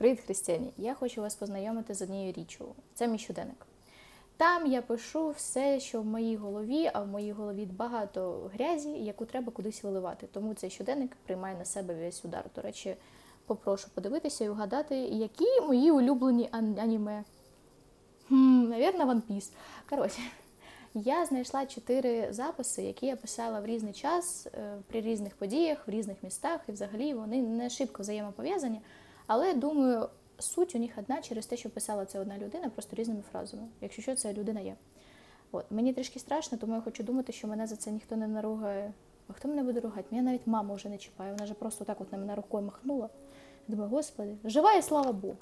Привіт, християні! Я хочу вас познайомити з однією річчю. Це мій щоденник. Там я пишу все, що в моїй голові, а в моїй голові багато грязі, яку треба кудись виливати. Тому цей щоденник приймає на себе весь удар. До речі, попрошу подивитися і угадати, які мої улюблені аніме. Хм, Навірно, One Piece. Коротше, я знайшла чотири записи, які я писала в різний час, е, при різних подіях, в різних містах, і взагалі вони не шибко взаємопов'язані. Але думаю, суть у них одна через те, що писала це одна людина, просто різними фразами. Якщо що, це людина є. От мені трішки страшно, тому я хочу думати, що мене за це ніхто не наругає. А хто мене буде ругати? Мене навіть мама вже не чіпає. Вона вже просто так от на мене рукою махнула. Я думаю, господи, жива і слава Богу.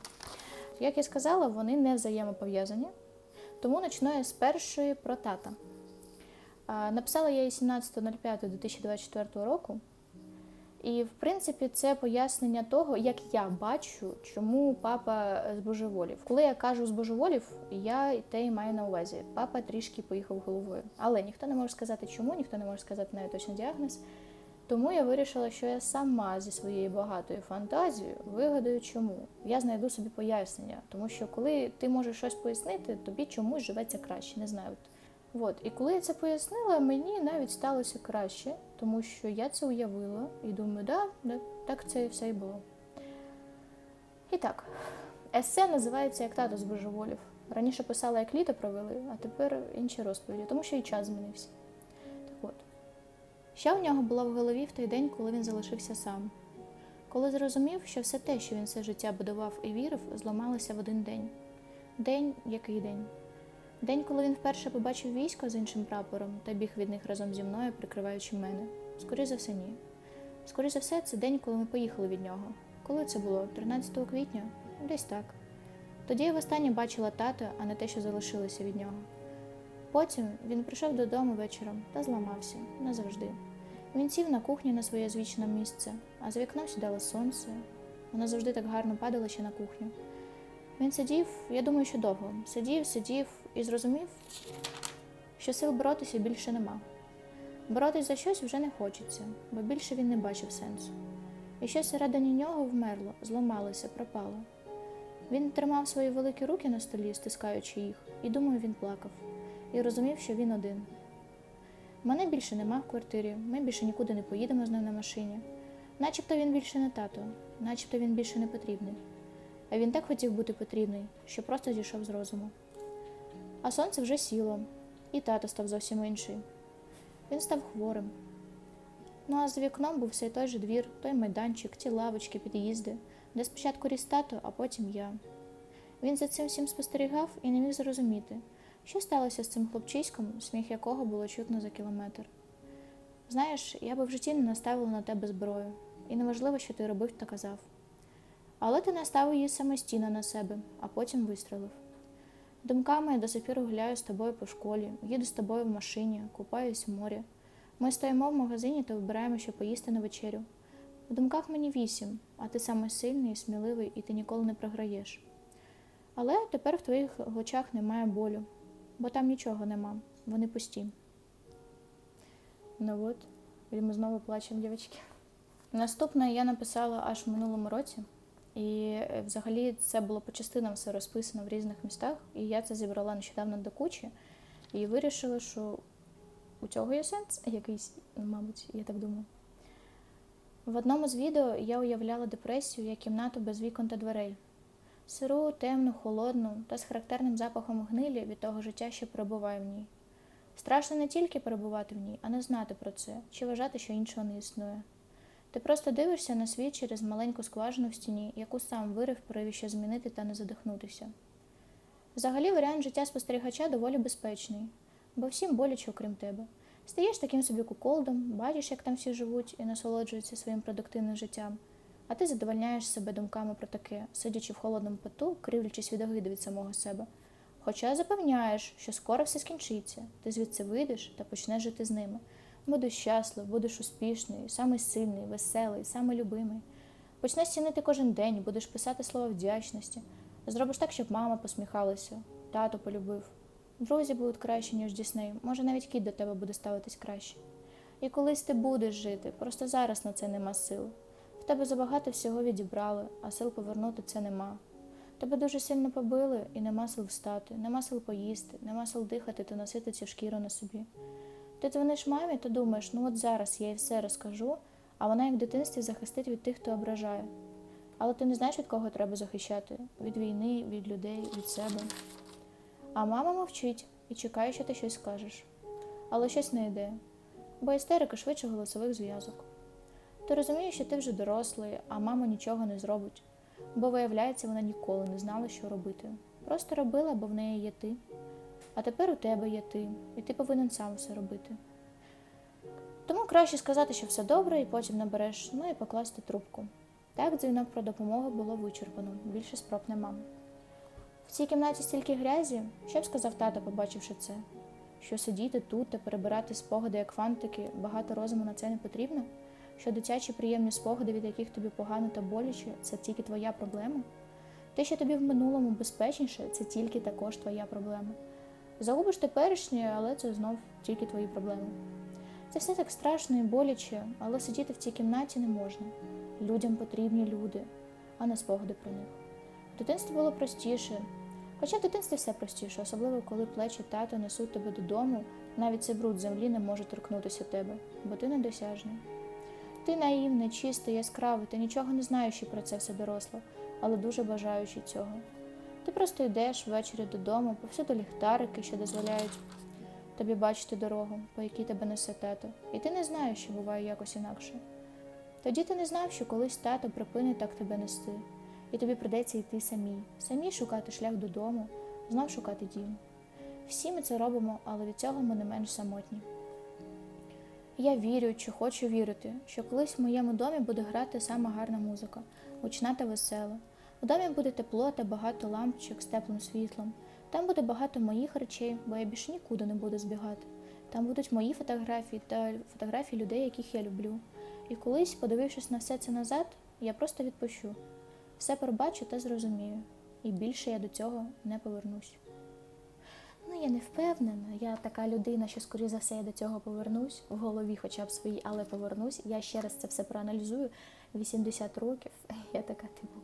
Як я сказала, вони не взаємопов'язані. Тому почну я з першої про тата. Написала я її 17.05.2024 року. І, в принципі, це пояснення того, як я бачу, чому папа збожеволів. Коли я кажу збожеволів, я те й маю на увазі. Папа трішки поїхав головою. Але ніхто не може сказати, чому, ніхто не може сказати навіть точний діагноз. Тому я вирішила, що я сама зі своєю багатою фантазією вигадаю, чому. Я знайду собі пояснення, тому що коли ти можеш щось пояснити, тобі чомусь живеться краще. Не знаю. От. От. І коли я це пояснила, мені навіть сталося краще, тому що я це уявила і думаю, да, да, так це і все і було. І так, есе називається Як тато збожеволів. Раніше писала, як літо провели, а тепер інші розповіді, тому що і час змінився. Так от. Ще в нього була в голові в той день, коли він залишився сам. Коли зрозумів, що все те, що він все життя будував і вірив, зламалося в один день. День, який день? День, коли він вперше побачив військо з іншим прапором та біг від них разом зі мною, прикриваючи мене. Скоріше за все, ні. Скоріше за все, це день, коли ми поїхали від нього. Коли це було? 13 квітня? Десь так. Тоді я востаннє бачила тата, а не те, що залишилося від нього. Потім він прийшов додому вечором та зламався назавжди. Він сів на кухні на своє звичне місце, а за вікном сідало сонце. Воно завжди так гарно падало ще на кухню. Він сидів, я думаю, що довго. Сидів, сидів і зрозумів, що сил боротися більше нема. Боротись за щось вже не хочеться, бо більше він не бачив сенсу. І щось всередині нього вмерло, зламалося, пропало. Він тримав свої великі руки на столі, стискаючи їх, і думаю, він плакав, і розумів, що він один. Мене більше нема в квартирі, ми більше нікуди не поїдемо з ним на машині. Начебто він більше не тато, начебто він більше не потрібний. А він так хотів бути потрібний, що просто зійшов з розуму. А сонце вже сіло, і тато став зовсім інший. Він став хворим. Ну а за вікном був все той же двір, той майданчик, ті лавочки, під'їзди, де спочатку ріс тато, а потім я. Він за цим всім спостерігав і не міг зрозуміти, що сталося з цим хлопчиськом, сміх якого було чутно за кілометр. Знаєш, я би в житті не наставила на тебе зброю, і неважливо, що ти робив та казав. Але ти наставив її самостійно на себе, а потім вистрелив. Думками я до сих пір гуляю з тобою по школі, їду з тобою в машині, купаюсь в морі. Ми стоїмо в магазині та вибираємо, що поїсти на вечерю. В думках мені вісім, а ти самий сильний сміливий, і ти ніколи не програєш. Але тепер в твоїх очах немає болю, бо там нічого нема, вони пусті. Ну от, і ми знову плачемо, дівчатки. Наступне я написала аж в минулому році. І е, взагалі це було по частинам все розписано в різних містах. І я це зібрала нещодавно до кучі і вирішила, що у цього є сенс якийсь, ну, мабуть, я так думаю. В одному з відео я уявляла депресію як кімнату без вікон та дверей. Сиру, темну, холодну та з характерним запахом гнилі від того життя, що перебуває в ній. Страшно не тільки перебувати в ній, а не знати про це, чи вважати, що іншого не існує. Ти просто дивишся на світ через маленьку скважину в стіні, яку сам вирив пориві змінити та не задихнутися. Взагалі, варіант життя спостерігача доволі безпечний, бо всім боляче, окрім тебе. Стаєш таким собі куколдом, бачиш, як там всі живуть і насолоджуються своїм продуктивним життям, а ти задовольняєш себе думками про таке, сидячи в холодному поту, кривлячись від огиди від самого себе. Хоча запевняєш, що скоро все скінчиться, ти звідси вийдеш та почнеш жити з ними. Будеш щаслив, будеш успішний, самий сильний, веселий, самий любимий. Почнеш цінити кожен день, будеш писати слова вдячності. Зробиш так, щоб мама посміхалася, тато полюбив. Друзі будуть краще, ніж Дісней. Може, навіть кіт до тебе буде ставитись краще. І колись ти будеш жити, просто зараз на це нема сил. В тебе забагато всього відібрали, а сил повернути це нема. Тебе дуже сильно побили і нема сил встати, нема сил поїсти, нема сил дихати та носити цю шкіру на собі. Ти дзвониш мамі та думаєш, ну от зараз я їй все розкажу, а вона як в дитинстві захистить від тих, хто ображає. Але ти не знаєш, від кого треба захищати: від війни, від людей, від себе. А мама мовчить і чекає, що ти щось скажеш. Але щось не йде, бо істерика швидше голосових зв'язок. Ти розумієш, що ти вже дорослий, а мама нічого не зробить, бо виявляється, вона ніколи не знала, що робити. Просто робила, бо в неї є ти. А тепер у тебе є ти, і ти повинен сам все робити. Тому краще сказати, що все добре, і потім набереш, ну і покласти трубку. Так дзвінок про допомогу було вичерпано, більше спроб нема. В цій кімнаті стільки грязі, що б сказав тато, побачивши це? Що сидіти тут та перебирати спогади як фантики, багато розуму на це не потрібно? Що дитячі приємні спогади, від яких тобі погано та боляче, це тільки твоя проблема? Те, що тобі в минулому безпечніше, це тільки також твоя проблема. Загубиш теперішнє, але це знов тільки твої проблеми. Це все так страшно і боляче, але сидіти в цій кімнаті не можна. Людям потрібні люди, а не спогади про них. В дитинстві було простіше. Хоча в дитинстві все простіше, особливо коли плечі тата несуть тебе додому, навіть цей бруд землі не може торкнутися тебе, бо ти недосяжний. Ти наївний, чистий, яскравий, ти нічого не знаючи про це все доросле, але дуже бажаючи цього. Ти просто йдеш ввечері додому, повсюди ліхтарики, що дозволяють тобі бачити дорогу, по якій тебе несе тато, і ти не знаєш, що буває якось інакше. Тоді ти не знав, що колись тато припинить так тебе нести, і тобі придеться йти самій, самій шукати шлях додому, знов шукати дім. Всі ми це робимо, але від цього ми не менш самотні. Я вірю, чи хочу вірити, що колись в моєму домі буде грати сама гарна музика, гучна та весела. У домі буде тепло та багато лампочок з теплим світлом. Там буде багато моїх речей, бо я більше нікуди не буду збігати. Там будуть мої фотографії та фотографії людей, яких я люблю. І колись, подивившись на все це назад, я просто відпущу. Все пробачу та зрозумію. І більше я до цього не повернусь. Ну, я не впевнена. Я така людина, що, скоріше за все, я до цього повернусь в голові, хоча б своїй, але повернусь. Я ще раз це все проаналізую. 80 років. Я така, типу.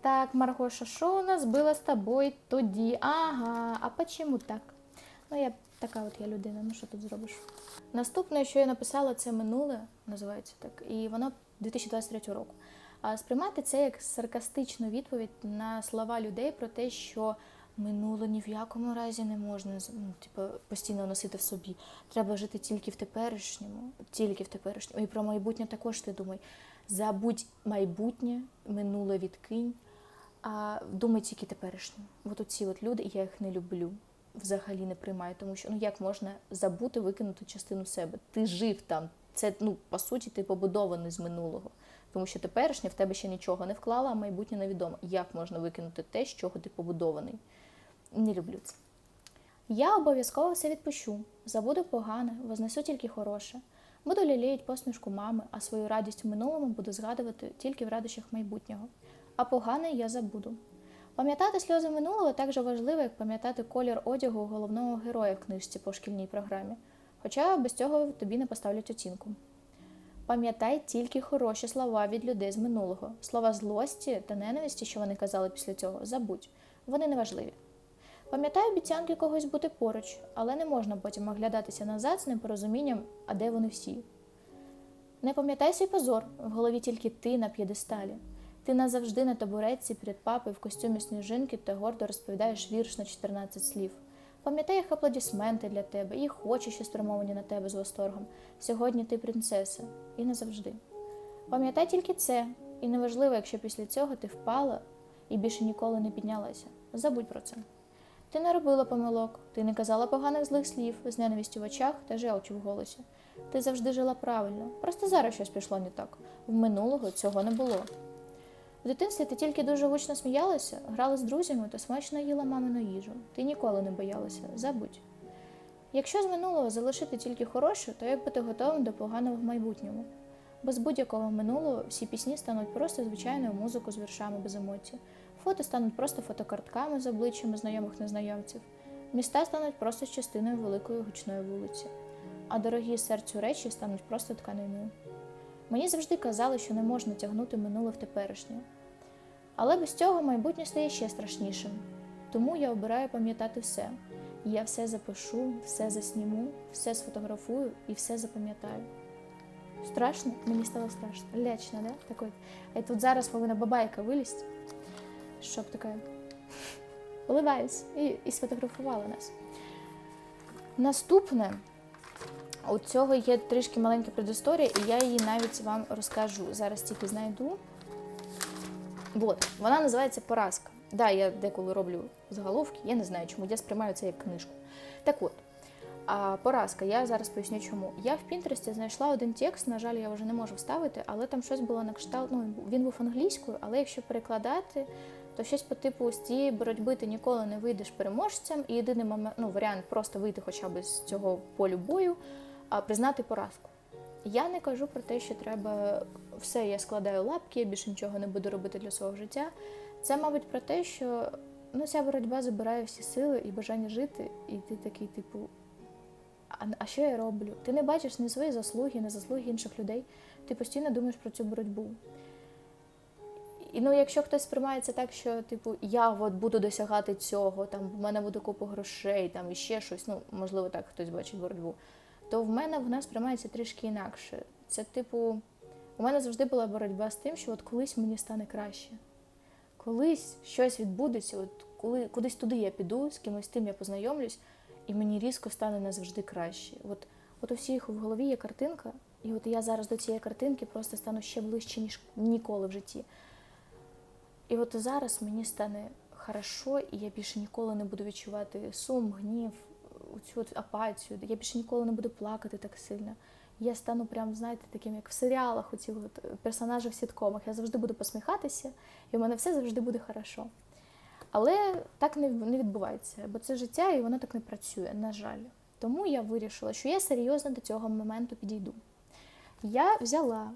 Так, Маргоша, що у нас було з тобою тоді? Ага, а почему так? Ну, я така от я людина, ну що тут зробиш? Наступне, що я написала, це минуле, називається так, і воно 2023 року. А сприймати це як саркастичну відповідь на слова людей про те, що минуле ні в якому разі не можна ну, типу, постійно носити в собі. Треба жити тільки в теперішньому, тільки в теперішньому. І про майбутнє також ти думай. Забудь майбутнє, минуле відкинь, а думай тільки теперішнє. От оці от люди, я їх не люблю, взагалі не приймаю, тому що ну як можна забути викинути частину себе? Ти жив там. Це ну по суті ти побудований з минулого. Тому що теперішнє в тебе ще нічого не вклала, а майбутнє невідомо. Як можна викинути те, з чого ти побудований? Не люблю це. Я обов'язково все відпущу. Забуду погане, вознесу тільки хороше. Буду ліліють посмішку мами, а свою радість в минулому буду згадувати тільки в радощах майбутнього. А погане я забуду. Пам'ятати сльози минулого так же важливо, як пам'ятати колір одягу головного героя в книжці по шкільній програмі. Хоча без цього тобі не поставлять оцінку. Пам'ятай тільки хороші слова від людей з минулого. Слова злості та ненависті, що вони казали після цього, забудь. Вони не важливі. Пам'ятай обіцянки когось бути поруч, але не можна потім оглядатися назад з непорозумінням, а де вони всі. Не пам'ятай свій позор, в голові тільки ти на п'єдесталі. Ти назавжди на табуретці перед папою в костюмі сніжинки та гордо розповідаєш вірш на 14 слів. Пам'ятай їх аплодисменти для тебе, їх очі, що спрямовані на тебе з восторгом. Сьогодні ти принцеса, і назавжди. Пам'ятай тільки це, і неважливо, якщо після цього ти впала і більше ніколи не піднялася. Забудь про це. Ти не робила помилок, ти не казала поганих злих слів з ненавистю в очах та желчю в голосі. Ти завжди жила правильно, просто зараз щось пішло не так. В минулого цього не було. В дитинстві ти тільки дуже гучно сміялася, грала з друзями та смачно їла мамину їжу. Ти ніколи не боялася, забудь. Якщо з минулого залишити тільки хороше, то як бути готовим до поганого в майбутньому. Без будь-якого минулого всі пісні стануть просто звичайною музикою з віршами без емоцій. Фото стануть просто фотокартками з обличчями знайомих незнайомців. Міста стануть просто частиною великої гучної вулиці, а дорогі серцю речі стануть просто тканиною. Мені завжди казали, що не можна тягнути минуле в теперішнє. Але без цього майбутнє стає ще страшнішим. Тому я обираю пам'ятати все. Я все запишу, все засніму, все сфотографую і все запам'ятаю. Страшно? Мені стало страшно. Лячно, да? Так от. А тут зараз повинна бабайка вилізти, щоб така уливаюсь і, і сфотографувала нас. Наступне, у цього є трішки маленька предісторія, і я її навіть вам розкажу. Зараз тільки знайду. От, вона називається Поразка. Да, я деколи роблю заголовки, я не знаю, чому я сприймаю це як книжку. Так от, а поразка, я зараз поясню чому. Я в Пінтересті знайшла один текст, на жаль, я вже не можу вставити, але там щось було на кшталт. Ну, він був англійською, але якщо перекладати, то щось по типу з цієї боротьби ти ніколи не вийдеш переможцем, і єдиний момент, ну, варіант просто вийти хоча б з цього полю бою, а признати поразку. Я не кажу про те, що треба все, я складаю лапки, я більше нічого не буду робити для свого життя. Це, мабуть, про те, що ну, ця боротьба забирає всі сили і бажання жити, і ти такий, типу, а, а що я роблю? Ти не бачиш ні свої заслуги, ні заслуги інших людей. Ти постійно думаєш про цю боротьбу. І ну, якщо хтось сприймається так, що типу я от буду досягати цього, там в мене буде купа грошей, там і ще щось, ну можливо, так хтось бачить боротьбу, то в мене вона сприймається трішки інакше. Це, типу, у мене завжди була боротьба з тим, що от колись мені стане краще. Колись щось відбудеться, от коли кудись туди я піду, з кимось тим я познайомлюсь, і мені різко стане назавжди краще. От, от у всіх в голові є картинка, і от я зараз до цієї картинки просто стану ще ближче, ніж ніколи в житті. І от зараз мені стане хорошо, і я більше ніколи не буду відчувати сум, гнів, цю апатію. Я більше ніколи не буду плакати так сильно. Я стану прям, знаєте, таким, як в серіалах, оці от персонажі в сіткомах. Я завжди буду посміхатися, і в мене все завжди буде хорошо. Але так не відбувається, бо це життя, і воно так не працює, на жаль. Тому я вирішила, що я серйозно до цього моменту підійду. Я взяла,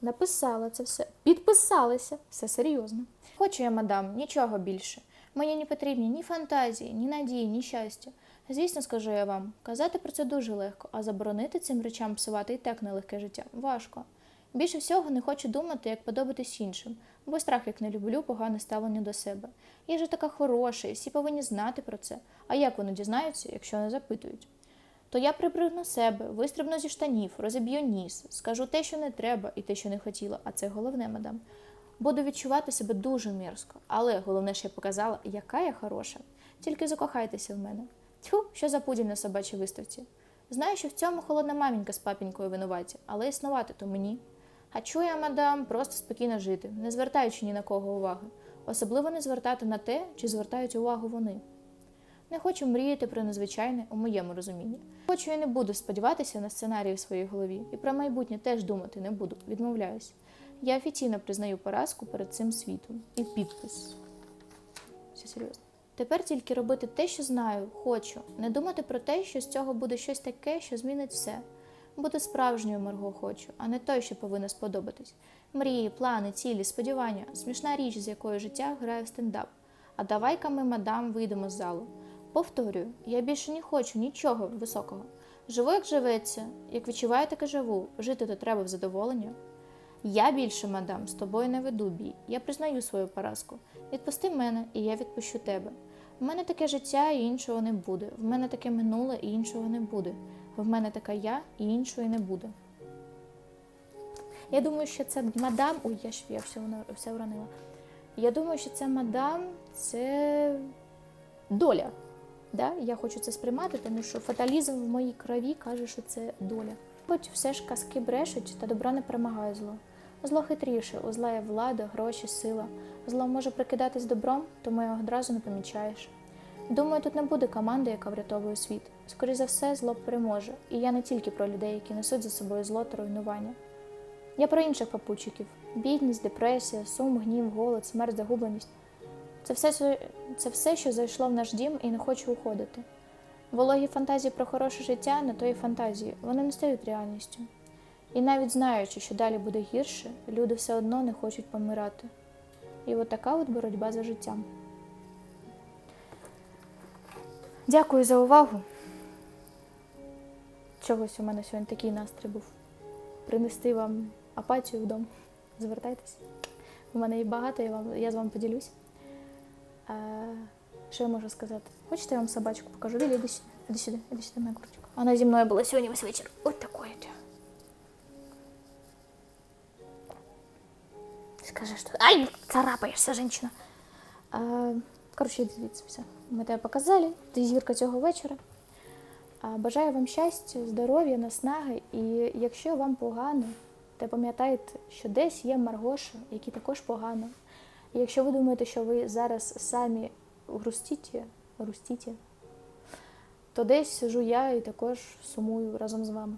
написала це все, підписалася, все серйозно. Хочу я, мадам, нічого більше. Мені не потрібні ні фантазії, ні надії, ні щастя. Звісно, скажу я вам, казати про це дуже легко, а заборонити цим речам псувати і так нелегке життя важко. Більше всього не хочу думати, як подобатись іншим, бо страх, як не люблю, погане ставлення до себе. Я ж така хороша, і всі повинні знати про це. А як вони дізнаються, якщо не запитують? То я прибригну себе, вистрибну зі штанів, розіб'ю ніс, скажу те, що не треба, і те, що не хотіла, а це головне, мадам. Буду відчувати себе дуже мірсько, але головне, що я показала, яка я хороша. Тільки закохайтеся в мене. Тьфу, що за пуділь на собачій виставці. Знаю, що в цьому холодна мамінька з папінькою винуваті, але існувати то мені. Хочу я, мадам, просто спокійно жити, не звертаючи ні на кого уваги, особливо не звертати на те, чи звертають увагу вони. Не хочу мріяти про незвичайне у моєму розумінні. Хочу і не буду сподіватися на сценарії в своїй голові, і про майбутнє теж думати не буду, відмовляюсь. Я офіційно признаю поразку перед цим світом. І підпис. Все серйозно. Тепер тільки робити те, що знаю, хочу, не думати про те, що з цього буде щось таке, що змінить все. Бути справжньою Марго хочу, а не той, що повинен сподобатись. Мрії, плани, цілі, сподівання смішна річ, з якою життя грає в стендап. А давай-ка ми, мадам, вийдемо з залу. Повторюю, я більше не хочу нічого високого. Живу, як живеться, як відчуваю, так і живу. Жити то треба в задоволення. Я більше, мадам, з тобою не веду бій. Я признаю свою поразку. Відпусти мене, і я відпущу тебе. В мене таке життя і іншого не буде. В мене таке минуле і іншого не буде. В мене така я і іншої не буде. Я думаю, що це мадам. Ой, я ж я все, все вронила. Я думаю, що це мадам, це доля. Да? Я хочу це сприймати, тому що фаталізм в моїй крові каже, що це доля. Хоч все ж казки брешуть, та добра не перемагає зло. Зло хитріше, у зла є влада, гроші, сила. Зло може прикидатись добром, тому його одразу не помічаєш. Думаю, тут не буде команди, яка врятовує світ. Скоріше за все, зло переможе. І я не тільки про людей, які несуть за собою зло та руйнування. Я про інших папучиків: бідність, депресія, сум, гнів, голод, смерть, загубленість. Це все, це все, що зайшло в наш дім і не хочу уходити. Вологі фантазії про хороше життя не тої фантазії, вони не стають реальністю. І навіть знаючи, що далі буде гірше, люди все одно не хочуть помирати. І от така от боротьба за життям. Дякую за увагу. Чогось у мене сьогодні такий настрій був. Принести вам апатію вдома. Звертайтесь. У мене їх багато, я, вам, я з вами поділюсь. Що я можу сказати? Хочете, я вам собачку покажу? Білі, іди сюди, іди сюди, іди сюди, моя курочка. Вона зі мною була сьогодні весь вечір. Ось такою. ти. Скажи, що... Ай, царапаєшся, жінка. А, коротше, дивіться все. Ми тебе показали. Ти зірка цього вечора. А, бажаю вам щастя, здоров'я, наснаги. І якщо вам погано, то пам'ятайте, що десь є Маргоша, які також погано. І якщо ви думаєте, що ви зараз самі грустіте, грустіті, то десь сижу я і також сумую разом з вами.